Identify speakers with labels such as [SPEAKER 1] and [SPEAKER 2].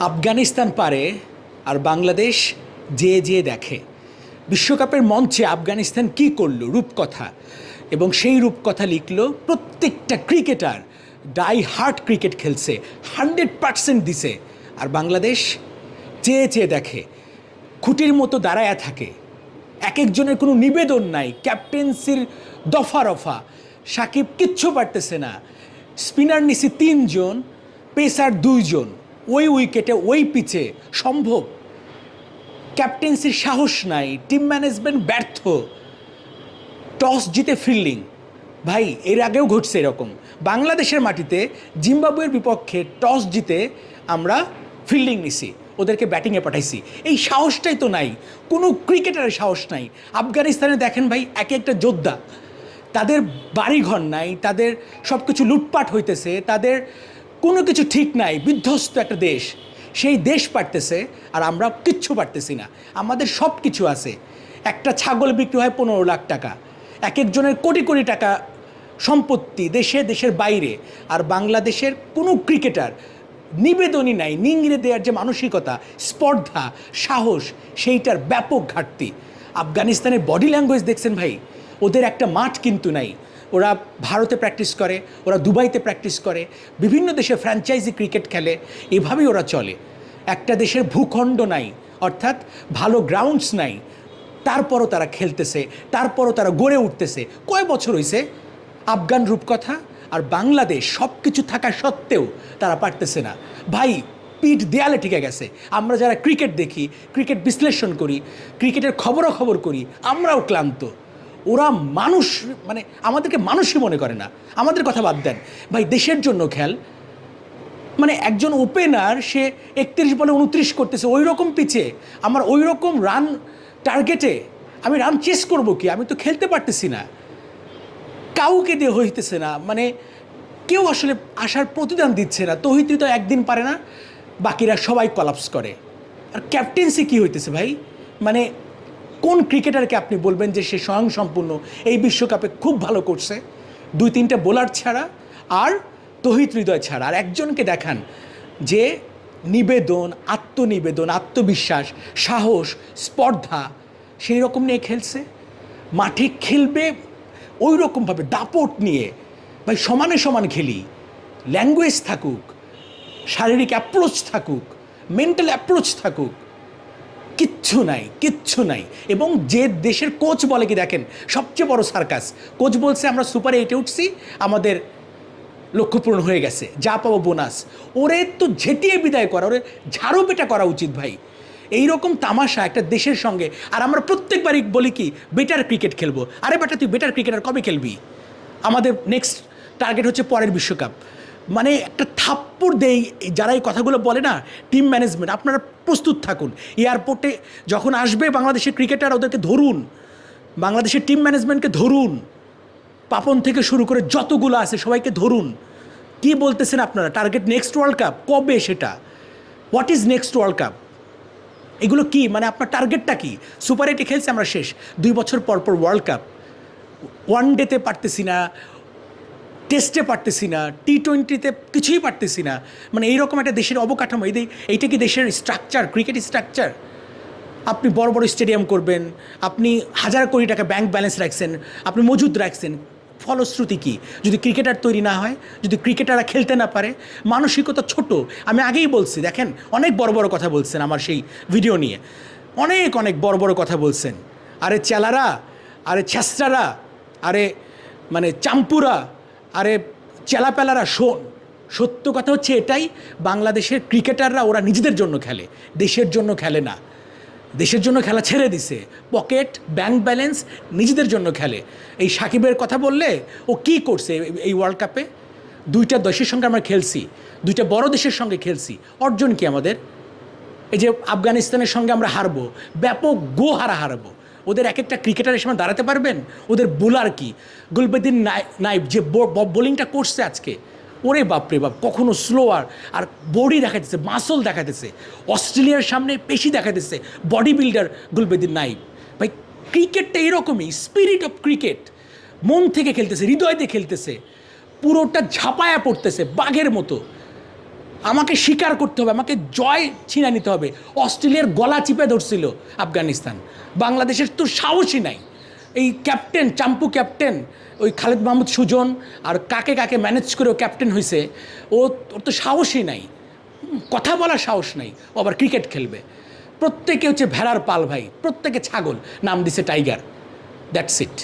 [SPEAKER 1] আফগানিস্তান পারে আর বাংলাদেশ যে যে দেখে। বিশ্বকাপের মঞ্চে আফগানিস্তান কি করল? রূপকথা। এবং সেই রূপকথা লিখল প্রত্যেকটা ক্রিকেটার। ডাই হার্ট ক্রিকেট খেলছে, হান্ড্রেড পার্সেন্ট দিছে। আর বাংলাদেশ চেয়ে চেয়ে দেখে, খুঁটির মতো দাঁড়ায়া থাকে। এক একজনের কোনো নিবেদন নাই, ক্যাপ্টেন্সির দফা রফা। সাকিব কিচ্ছু পারতেছে না। স্পিনার নিছি তিনজন, পেসার দুইজন। ওই উইকেটে, ওই পিচে সম্ভব। ক্যাপ্টেন্সির সাহস নাই, টিম ম্যানেজমেন্ট ব্যর্থ। টস জিতে ফিল্ডিং। ভাই, এর আগেও ঘটছে এরকম। বাংলাদেশের মাটিতে জিম্বাবুয়ের বিপক্ষে টস জিতে আমরা ফিল্ডিং নিছি, ওদেরকে ব্যাটিংয়ে পাঠাইছি। এই সাহসটাই তো নাই, কোনো ক্রিকেটারের সাহস নাই। আফগানিস্তানে দেখেন ভাই, এক একটা যোদ্ধা। তাদের বাড়িঘর নাই, তাদের সব কিছু লুটপাট হইতেছে, তাদের কোনো কিছু ঠিক নাই, বিধ্বস্ত একটা দেশ। সেই দেশ পারতেছে আর আমরা কিচ্ছু পারতেছি না। আমাদের সব কিছু আছে। একটা ছাগল বিক্রি হয় পনেরো লাখ টাকা। এক একজনের কোটি কোটি টাকা সম্পত্তি দেশে, দেশের বাইরে। আর বাংলাদেশের কোনো ক্রিকেটার নিবেদনই নাই, নিংড়ে দেওয়ার যে মানসিকতা, স্পর্ধা, সাহস, সেইটার ব্যাপক ঘাটতি। আফগানিস্তানের বডি ল্যাঙ্গুয়েজ দেখছেন ভাই? ওদের একটা মাঠ কিন্তু নাই। ওরা ভারতে প্র্যাকটিস করে, ওরা দুবাইতে প্র্যাকটিস করে, বিভিন্ন দেশে ফ্র্যাঞ্চাইজি ক্রিকেট খেলে, এভাবেই ওরা চলে। একটা দেশের ভূখণ্ড নাই, অর্থাৎ ভালো গ্রাউন্ডস নাই, তারপরও তারা খেলতেছে, তারপরও তারা গড়ে উঠতেছে। কয় বছর হয়েছে আফগান রূপকথা আর বাংলাদেশ সব কিছু থাকা সত্ত্বেও তারা পারতেছে না। ভাই, পিঠ দেয়ালে টিকে গেছে। আমরা যারা ক্রিকেট দেখি ক্রিকেট বিশ্লেষণ করি ক্রিকেটের খবরাখবর করি, আমরাও ক্লান্ত। ওরা মানুষ মানে আমাদেরকে মানুষই মনে করে না। আমাদের কথা বাদ দেন। ভাই, দেশের জন্য খেল। মানে একজন ওপেনার সে একত্রিশ বলে উনত্রিশ করতেছে ওই রকম পিচে আমার ওই রকম রান টার্গেটে আমি রান চেস করব কি? আমি তো খেলতে পারতেছি না। কাউকে দিয়ে হইতেছে না। মানে কেউ আসলে আসার প্রতিদান দিচ্ছে না। তহিত্রী তো একদিন পারে না, বাকিরা সবাই কলাপস করে। আর ক্যাপ্টেন্সি কি হইতেছে ভাই? মানে কোন ক্রিকেটারকে আপনি বলবেন যে সে স্বয়ংসম্পূর্ণ? এই বিশ্বকাপে খুব ভালো করছে। দুই তিনটা বোলার ছাড়া আর তহিত হৃদয় ছাড়া। আর একজনকে দেখান যে নিবেদন, আত্মনিবেদন, আত্মবিশ্বাস, সাহস, স্পর্ধা, সেই রকম নিয়ে খেলছে। মাঠে খেলবে ওই রকমভাবে দাপট নিয়ে। ভাই, সমানে সমান খেলি। ল্যাঙ্গুয়েজ থাকুক, শারীরিক অ্যাপ্রোচ থাকুক মেন্টাল অ্যাপ্রোচ থাকুক। কিচ্ছু নাই কিচ্ছু নাই। এবং যে দেশের কোচ বলে কি দেখেন, সবচেয়ে বড় সার্কাস। কোচ বলছে, আমরা সুপার এইটে উঠছি, আমাদের লক্ষ্য পূরণ হয়ে গেছে, যা পাবো বোনাস। ওরে তো ঝেঁটিয়ে বিদায় করা, ওরে ঝাড়ু পেটা করা উচিত ভাই। এই রকম তামাশা একটা দেশের সঙ্গে, আর আমরা প্রত্যেকবারই বলি কি বেটার ক্রিকেট খেলব। আরে বেটা, তুই বেটার ক্রিকেটার কবে খেলবি? আমাদের নেক্সট টার্গেট হচ্ছে পরের বিশ্বকাপ। মানে একটা থাপ্পড় দেই যারা এই কথাগুলো বলে না টিম ম্যানেজমেন্ট আপনারা প্রস্তুত থাকুন। এয়ারপোর্টে যখন আসবে বাংলাদেশের ক্রিকেটার ওদেরকে ধরুন। বাংলাদেশের টিম ম্যানেজমেন্টকে ধরুন। পাপন থেকে শুরু করে যতগুলো আছে, সবাইকে ধরুন। কি বলতেছেন আপনারা? টার্গেট নেক্সট ওয়ার্ল্ড কাপ কবে সেটা? What is next world cup এগুলো কি? মানে আপনার টার্গেটটা কি? সুপার এইটে খেলছে, আমরা শেষ। দুই বছর পর পর ওয়ার্ল্ড কাপ ওয়ান ডেতে পারতেছি না। টেস্টে পারতেছি না টি টোয়েন্টিতে কিছুই পারতেছি না। মানে এইরকম একটা দেশের অবকাঠামো, এই এইটা কি দেশের স্ট্রাকচার ক্রিকেট স্ট্রাকচার আপনি বড় বড় স্টেডিয়াম করবেন, আপনি হাজার কোটি টাকা ব্যাংক ব্যালেন্স রাখছেন, আপনি মজুদ রাখছেন, ফলশ্রুতি কি? যদি ক্রিকেটার তৈরি না হয়, যদি ক্রিকেটাররা খেলতে না পারে, মানসিকতা ছোট। আমি আগেই বলছি, দেখেন, অনেক বড় বড় কথা বলছেন আমার সেই ভিডিও নিয়ে। অনেক অনেক বড় বড় কথা বলছেন। আরে চেলারা, আরে ছ্যাসরারা, আরে মানে চাম্পুরা আরে চেলাপেলারা শোন, সত্য কথা হচ্ছে এটাই, বাংলাদেশের ক্রিকেটাররা ওরা নিজেদের জন্য খেলে, দেশের জন্য খেলে না। দেশের জন্য খেলা ছেড়ে দিছে, পকেট, ব্যাংক ব্যালেন্স নিজেদের জন্য খেলে। এই সাকিবের কথা বললে ও কি করছে এই- এই ওয়ার্ল্ড কাপে দুইটা দেশের সঙ্গে আমরা খেলছি, দুইটা বড় দেশের সঙ্গে খেলছি, অর্জন কি আমাদের? এই যে আফগানিস্তানের সঙ্গে আমরা হারবো, ব্যাপক গো হারা হারবো। ওদের এক একটা ক্রিকেটারের সময় দাঁড়াতে পারবেন? ওদের বোলার কি? গুলবেদিন নাইব যে বোলিংটা করছে আজকে, ওরে বাপরে বাপ, কখনো স্লোয়ার আর বডি দেখা দেখাতেছে মাসল দেখা দেখাতেছে অস্ট্রেলিয়ার সামনে পেশি দেখা দেখাতেছে বডি বিল্ডার গুলবেদিন নাইব ভাই ক্রিকেটটা এরকমই স্পিরিট অফ ক্রিকেট মন থেকে খেলতেছে হৃদয় দিয়ে খেলতেছে, পুরোটা ঝাপায়া পড়তেছে, বাঘের মতো। আমাকে স্বীকার করতে হবে, আমাকে জয় ছিনা নিতে হবে। অস্ট্রেলিয়ার গলা চিপে ধরছিল আফগানিস্তান। বাংলাদেশের তো সাহসই নাই। এই ক্যাপ্টেন, চাম্পু ক্যাপ্টেন, ওই খালেদ মাহমুদ সুজন আর কাকে কাকে ম্যানেজ করে ও ক্যাপ্টেন হয়েছে ও ওর তো সাহসই নাই। কথা বলার সাহস নাই, ও আবার ক্রিকেট খেলবে। প্রত্যেকে হচ্ছে ভেড়ার পাল ভাই, প্রত্যেকে ছাগল, নাম দিছে টাইগার। That's it